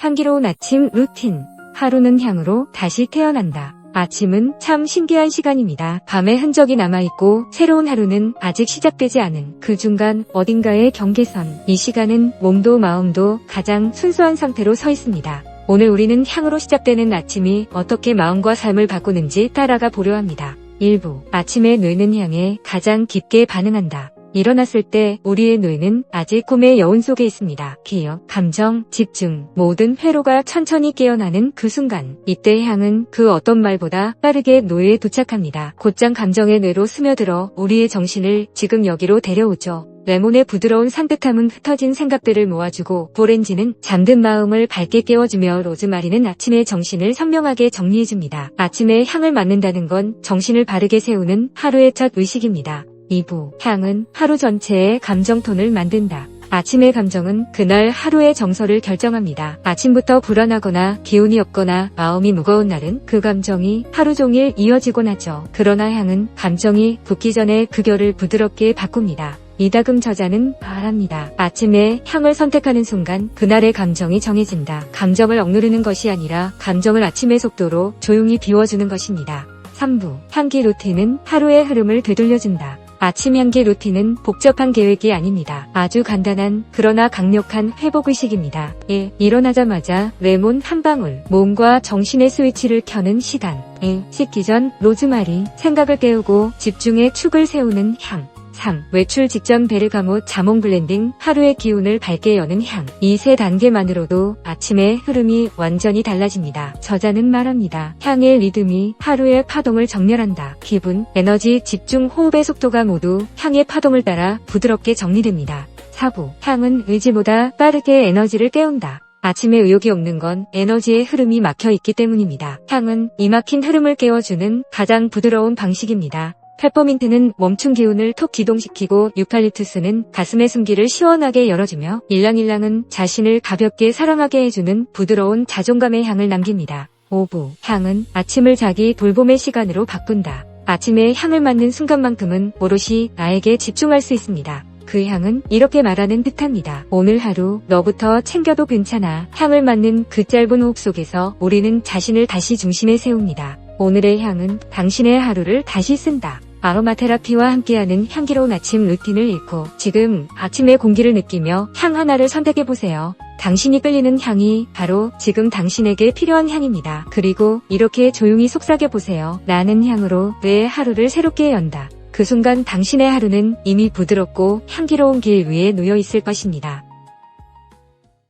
향기로운 아침 루틴. 하루는 향으로 다시 태어난다. 아침은 참 신기한 시간입니다. 밤에 흔적이 남아있고 새로운 하루는 아직 시작되지 않은 그 중간 어딘가의 경계선. 이 시간은 몸도 마음도 가장 순수한 상태로 서 있습니다. 오늘 우리는 향으로 시작되는 아침이 어떻게 마음과 삶을 바꾸는지 따라가 보려 합니다. 일부 아침에 뇌는 향에 가장 깊게 반응한다. 일어났을 때 우리의 뇌는 아직 꿈의 여운 속에 있습니다. 기억, 감정, 집중, 모든 회로가 천천히 깨어나는 그 순간 이때 향은 그 어떤 말보다 빠르게 뇌에 도착합니다. 곧장 감정의 뇌로 스며들어 우리의 정신을 지금 여기로 데려오죠. 레몬의 부드러운 산뜻함은 흩어진 생각들을 모아주고 오렌지는 잠든 마음을 밝게 깨워주며 로즈마리는 아침의 정신을 선명하게 정리해줍니다. 아침에 향을 맡는다는 건 정신을 바르게 세우는 하루의 첫 의식입니다. 2부 향은 하루 전체의 감정톤을 만든다. 아침의 감정은 그날 하루의 정서를 결정합니다. 아침부터 불안하거나 기운이 없거나 마음이 무거운 날은 그 감정이 하루 종일 이어지곤 하죠. 그러나 향은 감정이 붓기 전에 그 결을 부드럽게 바꿉니다. 이다금 저자는 말합니다. 아침에 향을 선택하는 순간 그날의 감정이 정해진다. 감정을 억누르는 것이 아니라 감정을 아침의 속도로 조용히 비워주는 것입니다. 3부 향기 루틴은 하루의 흐름을 되돌려준다. 아침 향기 루틴은 복잡한 계획이 아닙니다. 아주 간단한 그러나 강력한 회복 의식입니다. 1. 일어나자마자 레몬 한 방울, 몸과 정신의 스위치를 켜는 시간. 2. 씻기 전 로즈마리, 생각을 깨우고 집중의 축을 세우는 향. 3. 외출 직전 베르가못 자몽 블렌딩 하루의 기운을 밝게 여는 향. 이 세 단계만으로도 아침의 흐름이 완전히 달라집니다. 저자는 말합니다. 향의 리듬이 하루의 파동을 정렬한다. 기분, 에너지, 집중, 호흡의 속도가 모두 향의 파동을 따라 부드럽게 정리됩니다. 4부. 향은 의지보다 빠르게 에너지를 깨운다. 아침에 의욕이 없는 건 에너지의 흐름이 막혀 있기 때문입니다. 향은 이 막힌 흐름을 깨워주는 가장 부드러운 방식입니다. 페퍼민트는 멈춘 기운을 톡 기동시키고 유칼립투스는 가슴의 숨기를 시원하게 열어주며 일랑일랑은 자신을 가볍게 사랑하게 해주는 부드러운 자존감의 향을 남깁니다. 5부 향은 아침을 자기 돌봄의 시간으로 바꾼다. 아침에 향을 맡는 순간만큼은 오롯이 나에게 집중할 수 있습니다. 그 향은 이렇게 말하는 듯합니다. 오늘 하루 너부터 챙겨도 괜찮아. 향을 맡는 그 짧은 호흡 속에서 우리는 자신을 다시 중심에 세웁니다. 오늘의 향은 당신의 하루를 다시 쓴다. 아로마 테라피와 함께하는 향기로운 아침 루틴을 잃고 지금 아침의 공기를 느끼며 향 하나를 선택해보세요. 당신이 끌리는 향이 바로 지금 당신에게 필요한 향입니다. 그리고 이렇게 조용히 속삭여보세요. 나는 향으로 내 하루를 새롭게 연다. 그 순간 당신의 하루는 이미 부드럽고 향기로운 길 위에 놓여 있을 것입니다.